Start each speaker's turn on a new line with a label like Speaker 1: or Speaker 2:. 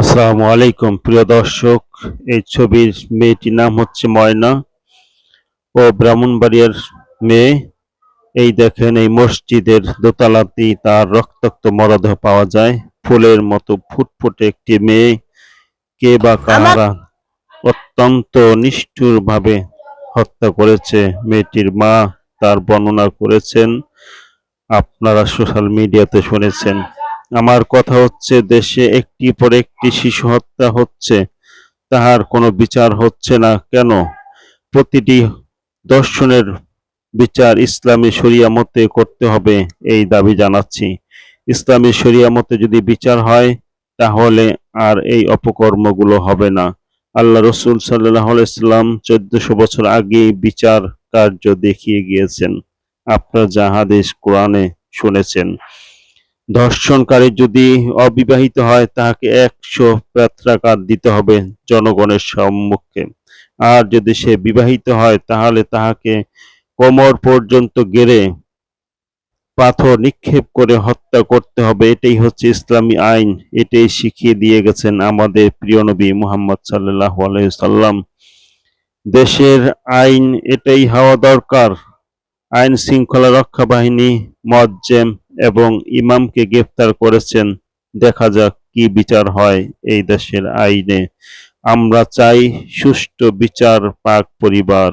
Speaker 1: আসসালামু আলাইকুম, প্রিয় দর্শক। এই ছবির মেয়েটির নাম হচ্ছে ময়না ও ব্রাহ্মণবাড়িয়ার মেয়ে। এই দেখেন, এই মসজিদের দোতলাতেই তার রক্তাক্ত মরদেহ পাওয়া যায়। ফুলের মতো ফুটফুটে একটি মেয়ে। কে বা কাহারা অত্যন্ত নিষ্ঠুর ভাবে হত্যা করেছে মেয়েটির মা, তার বর্ণনা করেছেন, আপনারা সোশ্যাল মিডিয়াতে শুনেছেন। আমার কথা হচ্ছে, দেশে একটি পর একটি শিশু হত্যা হচ্ছে, তাহার কোনো বিচার হচ্ছে না কেন? প্রতিটি দর্শনের বিচার ইসলামী শরিয়া মতে করতে হবে, এই দাবি জানাচ্ছি। ইসলামী শরিয়া মতে যদি বিচার হয়, তাহলে আর এই অপকর্মগুলো হবে না। আল্লাহ রসুল সাল্লাহ ইসলাম চোদ্দশো বছর আগে বিচার কার্য দেখিয়ে গিয়েছেন। আপনার জাহাদেশ কোরআনে শুনেছেন। ধর্ষণকারী যদি অবিবাহিত হয়, তাহাকে একশো প্যাত্রাঘাত দিতে হবে জনগণের সম্মুখে। আর যদি সে বিবাহিত হয়, তাহলে তাহাকে কোমর পর্যন্ত গেড়ে পাথর নিক্ষেপ করে হত্যা করতে হবে। এটাই হচ্ছে ইসলামী আইন। এটাই শিখিয়ে দিয়ে গেছেন আমাদের প্রিয় নবী মুহাম্মদ সাল্লাহ আলাইসাল্লাম দেশের আইন এটাই হওয়া দরকার। আইন শৃঙ্খলা রক্ষা বাহিনী, মজ্জেম এবং ইমামকে গ্রেফতার করেছেন। দেখা যাক কি বিচার হয় এই দেশের আইনে। আমরা চাই সুষ্ঠু বিচার পাক পরিবার।